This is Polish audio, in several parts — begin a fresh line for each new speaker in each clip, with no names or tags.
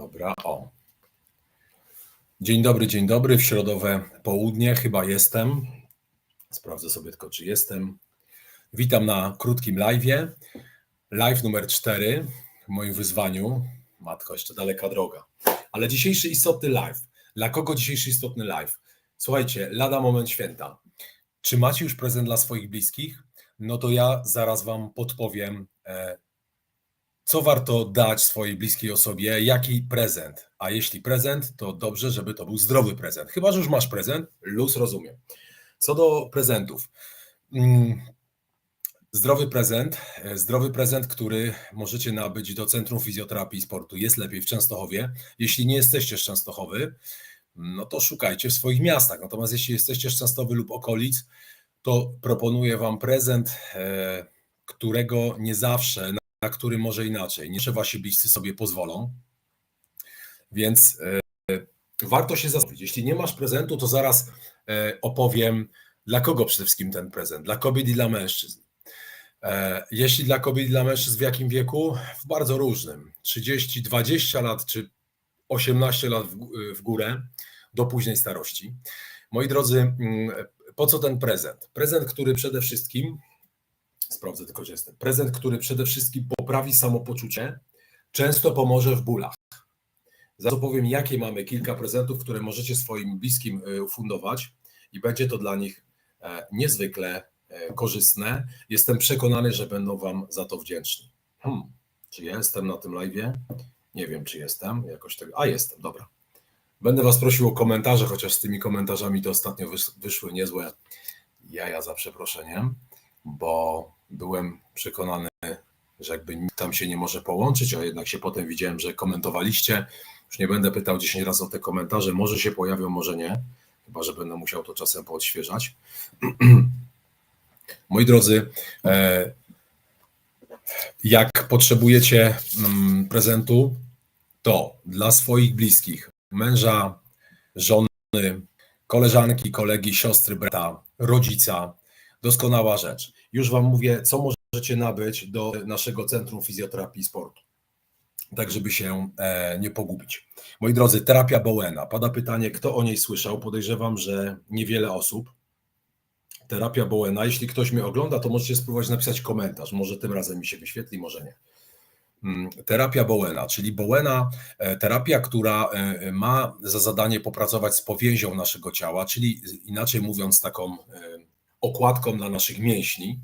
Dobra, o. Dzień dobry, dzień dobry. W środowe południe chyba jestem. Sprawdzę sobie tylko, czy jestem. Witam na krótkim live'ie. Live numer 4 w moim wyzwaniu. Matko, jeszcze daleka droga. Ale dzisiejszy istotny live. Dla kogo dzisiejszy istotny live? Słuchajcie, lada moment święta. Czy macie już prezent dla swoich bliskich? No to ja zaraz Wam podpowiem, e, co warto dać swojej bliskiej osobie, jaki prezent. A jeśli prezent, to dobrze, żeby to był zdrowy prezent. Chyba, że już masz prezent, luz rozumiem. Co do prezentów. Mm, Zdrowy prezent, e, zdrowy prezent, który możecie nabyć do Centrum Fizjoterapii i Sportu. Jest lepiej w Częstochowie. Jeśli nie jesteście z Częstochowy, no to szukajcie w swoich miastach. Natomiast jeśli jesteście z Częstochowy lub okolic, to proponuję Wam prezent, e, którego nie zawsze, na który może inaczej, nie że Wasi bliscy sobie pozwolą. Więc e, warto się zastanowić. Jeśli nie masz prezentu, to zaraz e, opowiem, dla kogo przede wszystkim ten prezent. Dla kobiet i dla mężczyzn. E, Jeśli dla kobiet i dla mężczyzn w jakim wieku? W bardzo różnym. 30, 20 lat czy 18 lat w górę do późnej starości. Moi drodzy, mm, po co ten prezent? Prezent, który przede wszystkim, sprawdzę tylko, że jestem, prezent, który przede wszystkim poprawi samopoczucie, często pomoże w bólach. Zaraz powiem, jakie mamy kilka prezentów, które możecie swoim bliskim y, ufundować i będzie to dla nich e, niezwykle e, korzystne. Jestem przekonany, że będą Wam za to wdzięczni. Hmm, czy jestem na tym live'ie? Nie wiem, czy jestem. Jakoś tego. A jestem, dobra. Będę Was prosił o komentarze, chociaż z tymi komentarzami to ostatnio wys- wyszły niezłe jaja za przeproszeniem, bo byłem przekonany, że jakby nikt tam się nie może połączyć, a jednak się potem widziałem, że komentowaliście. Już nie będę pytał 10 razy o te komentarze, może się pojawią, może nie, chyba że będę musiał to czasem poodświeżać. Moi drodzy, e, jak potrzebujecie mm, prezentu, to dla swoich bliskich, męża, żony, koleżanki, kolegi, siostry, brata, rodzica, doskonała rzecz. Już Wam mówię, co możecie nabyć do naszego Centrum Fizjoterapii Sportu, tak żeby się e, nie pogubić. Moi drodzy, terapia Bowena. Pada pytanie, kto o niej słyszał? Podejrzewam, że niewiele osób. Terapia Bowena. Jeśli ktoś mnie ogląda, to możecie spróbować napisać komentarz. Może tym razem mi się wyświetli, może nie. Mm, Terapia Bowena, czyli Bowena, e, terapia, która e, ma za zadanie popracować z powięzią naszego ciała, czyli inaczej mówiąc, taką okładką dla naszych mięśni,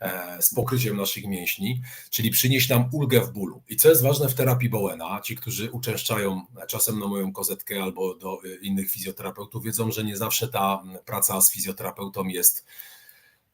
e, z pokryciem naszych mięśni, czyli przynieść nam ulgę w bólu. I co jest ważne w terapii Bowena, ci, którzy uczęszczają czasem na moją kozetkę albo do e, innych fizjoterapeutów, wiedzą, że nie zawsze ta praca z fizjoterapeutą jest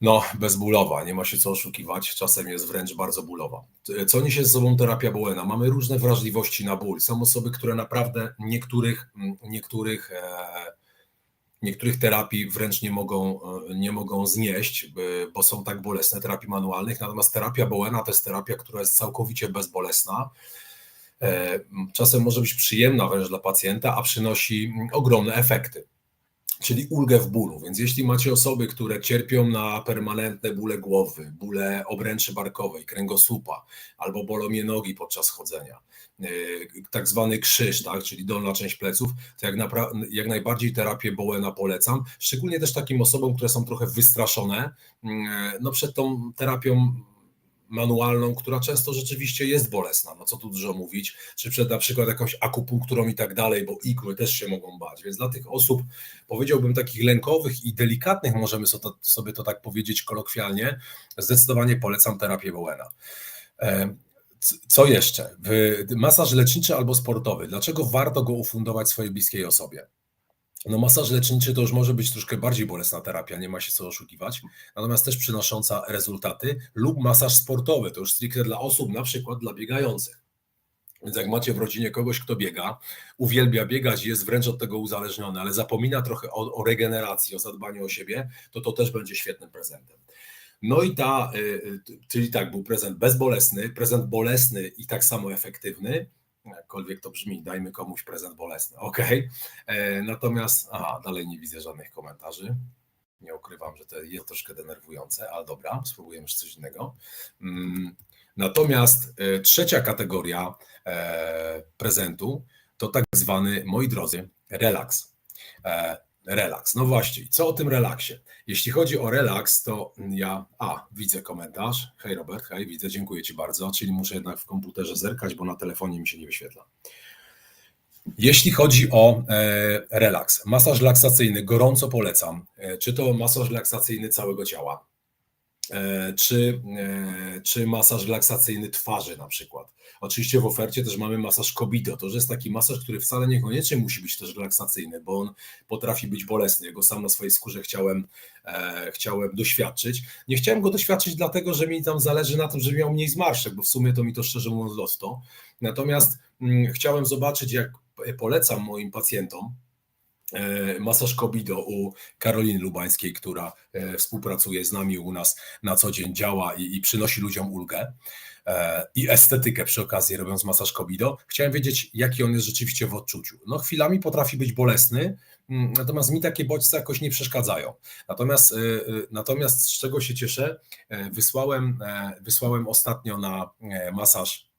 no, bezbólowa, nie ma się co oszukiwać, czasem jest wręcz bardzo bólowa. Co niesie ze sobą terapia Bowena? Mamy różne wrażliwości na ból. Są osoby, które naprawdę niektórych, niektórych, e, niektórych terapii wręcz nie mogą, e, nie mogą znieść, bo są tak bolesne terapii manualnych. Natomiast terapia Bowena to jest terapia, która jest całkowicie bezbolesna. E, Czasem może być przyjemna wręcz dla pacjenta, a przynosi ogromne efekty czyli ulgę w bólu. Więc jeśli macie osoby, które cierpią na permanentne bóle głowy, bóle obręczy barkowej, kręgosłupa, albo bolą je nogi podczas chodzenia, yy, tak zwany krzyż, tak, czyli dolna część pleców, to jak, jak najbardziej terapię Bowena polecam, szczególnie też takim osobom, które są trochę wystraszone yy, no, przed tą terapią manualną, która często rzeczywiście jest bolesna, no co tu dużo mówić, czy przed na przykład jakąś akupunkturą i tak dalej, bo igły też się mogą bać, więc dla tych osób powiedziałbym takich lękowych i delikatnych, możemy sobie to tak powiedzieć kolokwialnie, zdecydowanie polecam terapię Bowena. E, Co jeszcze? Masaż leczniczy albo sportowy. Dlaczego warto go ufundować swojej bliskiej osobie? No masaż leczniczy to już może być troszkę bardziej bolesna terapia, nie ma się co oszukiwać, natomiast też przynosząca rezultaty lub masaż sportowy, to już stricte dla osób, na przykład dla biegających. Więc jak macie w rodzinie kogoś, kto biega, uwielbia biegać, jest wręcz od tego uzależniony, ale zapomina trochę o, o regeneracji, o zadbaniu o siebie, to to też będzie świetnym prezentem. No i ta, y, y, czyli tak, był prezent bezbolesny, prezent bolesny i tak samo efektywny, jakkolwiek to brzmi, dajmy komuś prezent bolesny, ok. Natomiast, aha, dalej nie widzę żadnych komentarzy. Nie ukrywam, że to jest troszkę denerwujące, ale dobra, spróbujemy jeszcze coś innego. Mm, Natomiast e, trzecia kategoria e, prezentu to tak zwany, moi drodzy, relaks. E, relaks. No właśnie, co o tym relaksie? Jeśli chodzi o relaks, to ja. A, widzę komentarz. Hej Robert, hej, widzę, dziękuję Ci bardzo. Czyli muszę jednak w komputerze zerkać, bo na telefonie mi się nie wyświetla. Jeśli chodzi o relaks, masaż relaksacyjny, gorąco polecam. Czy to masaż relaksacyjny całego ciała, E, czy, e, czy masaż relaksacyjny twarzy na przykład. Oczywiście w ofercie też mamy masaż Kobido. To, jest taki masaż, który wcale niekoniecznie musi być też relaksacyjny, bo on potrafi być bolesny. Jego sam na swojej skórze chciałem, e, chciałem doświadczyć. Nie chciałem go doświadczyć dlatego, że mi tam zależy na tym, żeby miał mniej zmarszczek, bo w sumie to mi to szczerze mówiąc losto. Natomiast mm, chciałem zobaczyć, jak polecam moim pacjentom, E, masaż Kobido u Karoliny Lubańskiej, która e, współpracuje z nami u nas na co dzień, działa i, i przynosi ludziom ulgę e, i estetykę przy okazji robiąc masaż Kobido. Chciałem wiedzieć, jaki on jest rzeczywiście w odczuciu. No chwilami potrafi być bolesny, mm, natomiast mi takie bodźce jakoś nie przeszkadzają. Natomiast, natomiast z czego się cieszę, wysłałem, wysłałem ostatnio na masaż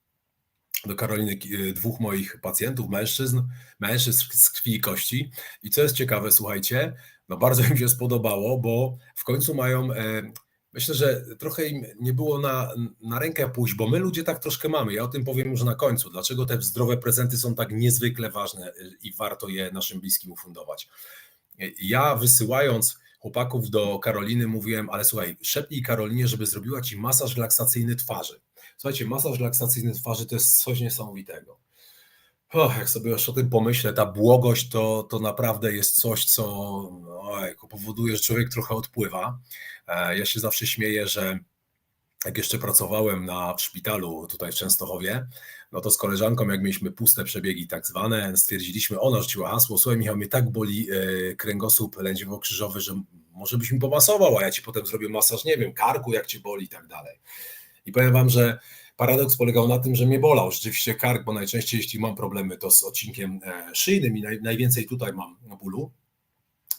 do Karoliny e, dwóch moich pacjentów, mężczyzn, mężczyzn z krwi i kości. I co jest ciekawe, słuchajcie, no bardzo im się spodobało, bo w końcu mają, e, myślę, że trochę im nie było na, na rękę pójść, bo my ludzie tak troszkę mamy. Ja o tym powiem już na końcu, dlaczego te zdrowe prezenty są tak niezwykle ważne e, i warto je naszym bliskim ufundować. Ja wysyłając chłopaków do Karoliny mówiłem, ale słuchaj, szepnij Karolinie, żeby zrobiła ci masaż relaksacyjny twarzy Słuchajcie, masaż relaksacyjny twarzy to jest coś niesamowitego. Oh, jak sobie już o tym pomyślę, ta błogość to, to naprawdę jest coś, co powoduje, że człowiek trochę odpływa. E, ja się zawsze śmieję, że jak jeszcze pracowałem na, w szpitalu tutaj w Częstochowie, no to z koleżanką, jak mieliśmy puste przebiegi tak zwane, stwierdziliśmy, ona rzuciła hasło, słuchaj Michał, mnie tak boli e, kręgosłup lędźwiowo-krzyżowy, że może byś mi pomasował, a ja ci potem zrobię masaż, nie wiem, karku, jak ci boli i tak dalej. I powiem Wam, że paradoks polegał na tym, że mnie bolał rzeczywiście kark, bo najczęściej jeśli mam problemy to z odcinkiem e, szyjnym i naj, najwięcej tutaj mam bólu.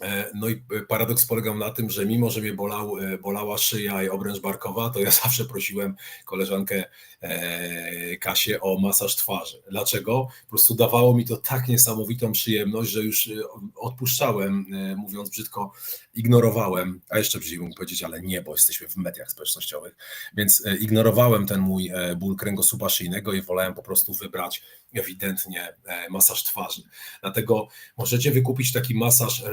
E, no i paradoks polegał na tym, że mimo, że mnie bolał, e, bolała szyja i obręcz barkowa, to ja zawsze prosiłem koleżankę e, Kasię o masaż twarzy. Dlaczego? Po prostu dawało mi to tak niesamowitą przyjemność, że już odpuszczałem, mówiąc brzydko, ignorowałem, a jeszcze brzydko mógł powiedzieć, ale nie, bo jesteśmy w mediach społecznościowych, więc ignorowałem ten mój ból kręgosłupa szyjnego i wolałem po prostu wybrać ewidentnie masaż twarzy. Dlatego możecie wykupić taki masaż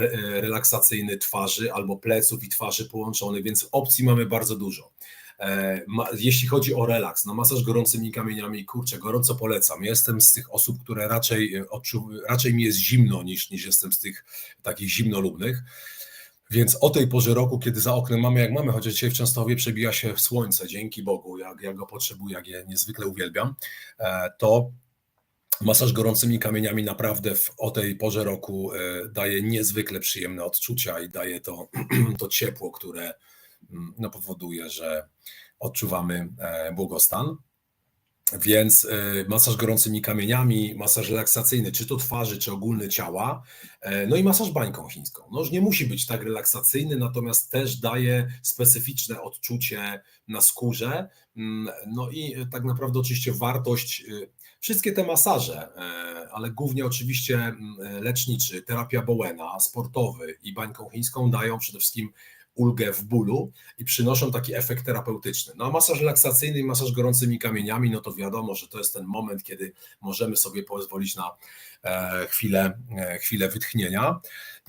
relaksacyjny twarzy albo pleców i twarzy połączony, więc opcji mamy bardzo dużo. E, jeśli chodzi o relaks, no masaż gorącymi kamieniami, kurczę, gorąco polecam. Jestem z tych osób, które raczej e, odczu, raczej mi jest zimno niż, niż jestem z tych takich zimnolubnych. Więc o tej porze roku, kiedy za oknem mamy jak mamy, chociaż dzisiaj w Częstochowie przebija się słońce, dzięki Bogu, jak ja go potrzebuję, jak je niezwykle uwielbiam, e, to Masaż gorącymi kamieniami naprawdę w, o tej porze roku e, daje niezwykle przyjemne odczucia i daje to, to ciepło, które mm, no, powoduje, że odczuwamy e, błogostan. Więc e, masaż gorącymi kamieniami, masaż relaksacyjny, czy to twarzy, czy ogólny ciała, no i masaż bańką chińską. No już nie musi być tak relaksacyjny, natomiast też daje specyficzne odczucie na skórze. Mm, no i tak naprawdę oczywiście wartość Wszystkie te masaże, e, ale głównie oczywiście mm, leczniczy, terapia Bowena, sportowy i bańką chińską dają przede wszystkim ulgę w bólu i przynoszą taki efekt terapeutyczny. No a masaż relaksacyjny i masaż gorącymi kamieniami, no to wiadomo, że to jest ten moment, kiedy możemy sobie pozwolić na e, chwilę, e, chwilę wytchnienia.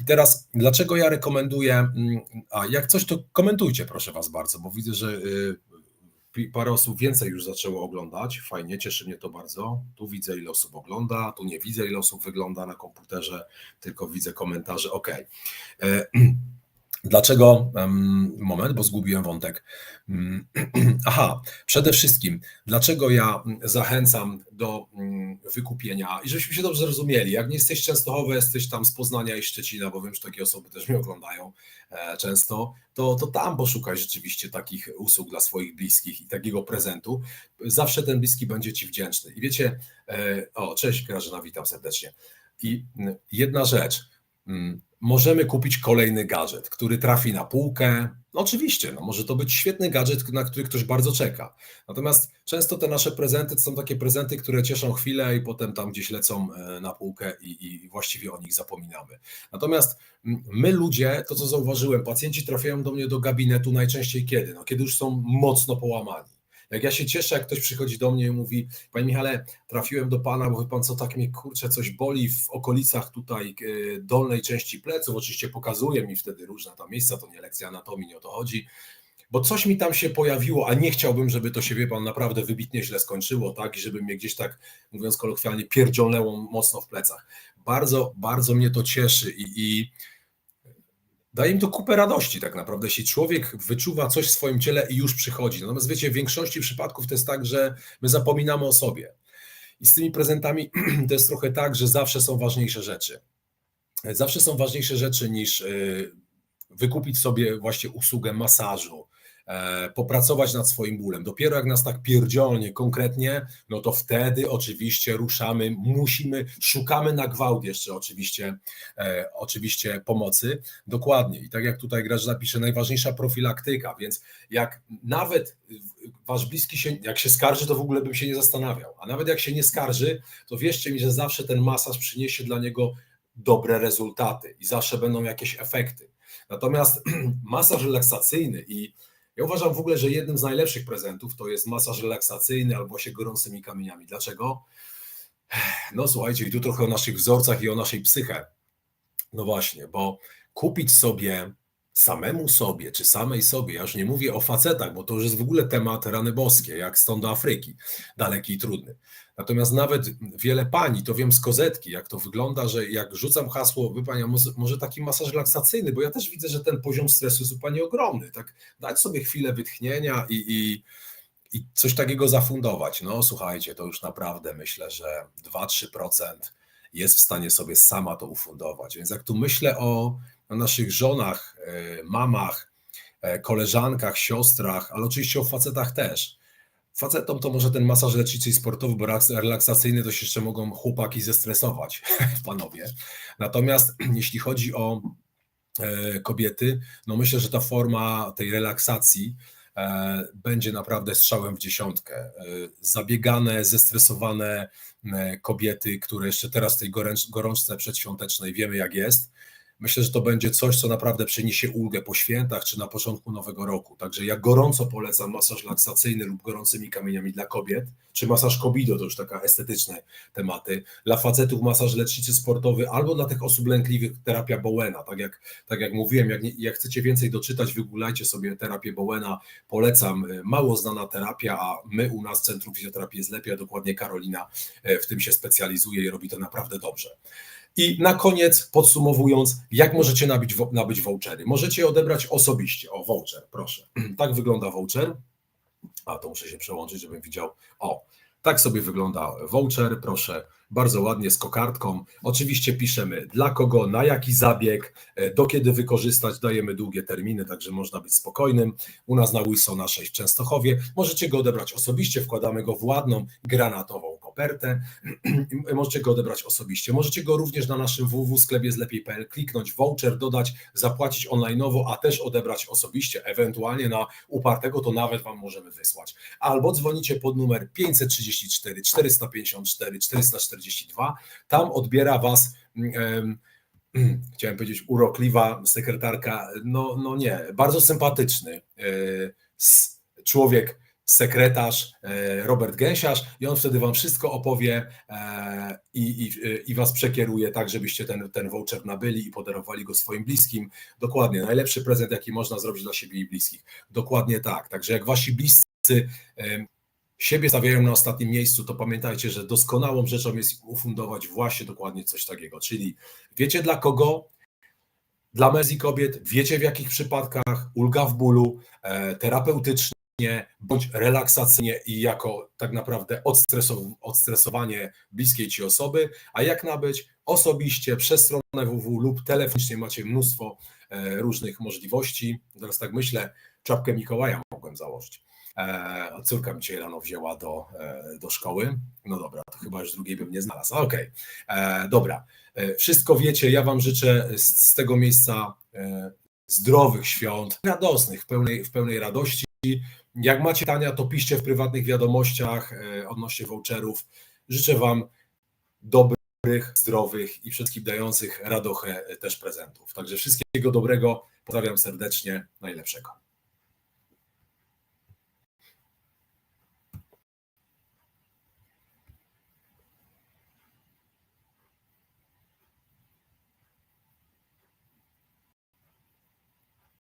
I teraz, dlaczego ja rekomenduję, mm, a jak coś, to komentujcie proszę Was bardzo, bo widzę, że y, parę osób więcej już zaczęło oglądać. Fajnie, cieszy mnie to bardzo. Tu widzę, ile osób ogląda, tu nie widzę, ile osób wygląda na komputerze, tylko widzę komentarze. OK. Dlaczego? Moment, bo zgubiłem wątek. Mm, aha, przede wszystkim, dlaczego ja zachęcam do mm, wykupienia i żebyśmy się dobrze zrozumieli. Jak nie jesteś Częstochowy, jesteś tam z Poznania i Szczecina, bo wiem, że takie osoby też mnie oglądają e, często, to, to tam poszukaj rzeczywiście takich usług dla swoich bliskich i takiego prezentu. Zawsze ten bliski będzie Ci wdzięczny. I wiecie, e, o, cześć Grażyna, witam serdecznie. I jedna rzecz, mm, możemy kupić kolejny gadżet, który trafi na półkę. No oczywiście, no może to być świetny gadżet, na który ktoś bardzo czeka. Natomiast często te nasze prezenty to są takie prezenty, które cieszą chwilę i potem tam gdzieś lecą e, na półkę i, i właściwie o nich zapominamy. Natomiast mm, my ludzie, to co zauważyłem, pacjenci trafiają do mnie do gabinetu najczęściej kiedy? No, kiedy już są mocno połamani. Jak ja się cieszę, jak ktoś przychodzi do mnie i mówi, Panie Michale, trafiłem do Pana, bo wie Pan co, tak mnie kurczę coś boli w okolicach tutaj e, dolnej części pleców, oczywiście pokazuje mi wtedy różne tam miejsca, to nie lekcja anatomii, nie o to chodzi, bo coś mi tam się pojawiło, a nie chciałbym, żeby to się, wie Pan, naprawdę wybitnie źle skończyło, tak, i żeby mnie gdzieś tak, mówiąc kolokwialnie, pierdzielnęło mocno w plecach. Bardzo, bardzo mnie to cieszy i, i daje mi to kupę radości tak naprawdę, jeśli człowiek wyczuwa coś w swoim ciele i już przychodzi. Natomiast wiecie, w większości przypadków to jest tak, że my zapominamy o sobie. I z tymi prezentami to jest trochę tak, że zawsze są ważniejsze rzeczy. Zawsze są ważniejsze rzeczy niż y, wykupić sobie właśnie usługę masażu, popracować nad swoim bólem. Dopiero jak nas tak pierdziolnie, konkretnie, no to wtedy oczywiście ruszamy, musimy, szukamy na gwałt jeszcze oczywiście, e, oczywiście pomocy. Dokładnie. I tak jak tutaj Grażyna pisze, najważniejsza profilaktyka, więc jak nawet wasz bliski się, jak się skarży, to w ogóle bym się nie zastanawiał. A nawet jak się nie skarży, to wierzcie mi, że zawsze ten masaż przyniesie dla niego dobre rezultaty i zawsze będą jakieś efekty. Natomiast masaż relaksacyjny i ja uważam w ogóle, że jednym z najlepszych prezentów to jest masaż relaksacyjny albo się gorącymi kamieniami. Dlaczego? No słuchajcie, i tu trochę o naszych wzorcach i o naszej psyche. No właśnie, bo kupić sobie samemu sobie, czy samej sobie, ja już nie mówię o facetach, bo to już jest w ogóle temat rany boskie, jak stąd do Afryki, daleki i trudny. Natomiast nawet wiele pani, to wiem z kozetki, jak to wygląda, że jak rzucam hasło, wy pani, może taki masaż relaksacyjny, bo ja też widzę, że ten poziom stresu jest zupełnie ogromny, tak dać sobie chwilę wytchnienia i, i, i coś takiego zafundować. No słuchajcie, to już naprawdę myślę, że 2-3% jest w stanie sobie sama to ufundować. Więc jak tu myślę o o naszych żonach, e, mamach, e, koleżankach, siostrach, ale oczywiście o facetach też. Facetom to może ten masaż leczniczy i sportowy, bo relaksacyjny to się jeszcze mogą chłopaki zestresować, panowie. Natomiast jeśli chodzi o e, kobiety, no myślę, że ta forma tej relaksacji będzie naprawdę strzałem w dziesiątkę. Zabiegane, zestresowane kobiety, które jeszcze teraz w tej gorączce przedświątecznej wiemy jak jest, Myślę, że to będzie coś, co naprawdę przyniesie ulgę po świętach czy na początku nowego roku. Także ja gorąco polecam masaż laksacyjny lub gorącymi kamieniami dla kobiet, czy masaż kobido, to już taka estetyczne tematy. Dla facetów masaż leczniczy sportowy albo dla tych osób lękliwych terapia Bowena. Tak jak, tak jak mówiłem, jak, nie, jak chcecie więcej doczytać, wygooglajcie sobie terapię Bowena. Polecam, mało znana terapia, a my u nas w Centrum Fizjoterapii jest lepiej, a dokładnie Karolina e, w tym się specjalizuje i robi to naprawdę dobrze. I na koniec, podsumowując, jak możecie nabyć, nabyć vouchery? Możecie je odebrać osobiście. O, voucher, proszę. Tak wygląda voucher. A to muszę się przełączyć, żebym widział. O, tak sobie wygląda voucher, proszę, bardzo ładnie z kokardką. Oczywiście piszemy dla kogo, na jaki zabieg, e, do kiedy wykorzystać, dajemy długie terminy, także można być spokojnym. U nas na Wilsona 6 w Częstochowie. Możecie go odebrać osobiście, wkładamy go w ładną, granatową kopertę. Możecie go odebrać osobiście. Możecie go również na naszym zlepiej.pl kliknąć voucher, dodać, zapłacić online'owo, a też odebrać osobiście, ewentualnie na upartego to nawet Wam możemy wysłać. Albo dzwonicie pod numer 534 454 442, tam odbiera Was um, chciałem powiedzieć urokliwa sekretarka, no, no nie, bardzo sympatyczny e, człowiek, sekretarz e, Robert Gęsiarz i on wtedy wam wszystko opowie e, i, i, i was przekieruje tak, żebyście ten, ten voucher nabyli i podarowali go swoim bliskim. Dokładnie, najlepszy prezent, jaki można zrobić dla siebie i bliskich. Dokładnie tak. Także jak wasi bliscy e, siebie stawiają na ostatnim miejscu, to pamiętajcie, że doskonałą rzeczą jest ufundować właśnie dokładnie coś takiego. Czyli wiecie dla kogo? Dla mężczyzn i kobiet, wiecie w jakich przypadkach, ulga w bólu, terapeutyczna, bądź relaksacyjnie i jako tak naprawdę odstresowanie bliskiej ci osoby, a jak nabyć osobiście przez stronę www lub telefonicznie macie mnóstwo e, różnych możliwości. Teraz tak myślę, czapkę Mikołaja mogłem założyć. E, córka mi dzisiaj rano wzięła do, e, do szkoły. No dobra, to chyba już drugiej bym nie znalazł. Okej, E, dobra. Wszystko wiecie. Ja Wam życzę z, z tego miejsca zdrowych świąt, radosnych, w pełnej, w pełnej radości. Jak macie pytania, to piszcie w prywatnych wiadomościach e, odnośnie voucherów. Życzę Wam dobrych, zdrowych i wszystkim dających radochę e, też prezentów. Także wszystkiego dobrego. Pozdrawiam serdecznie. Najlepszego.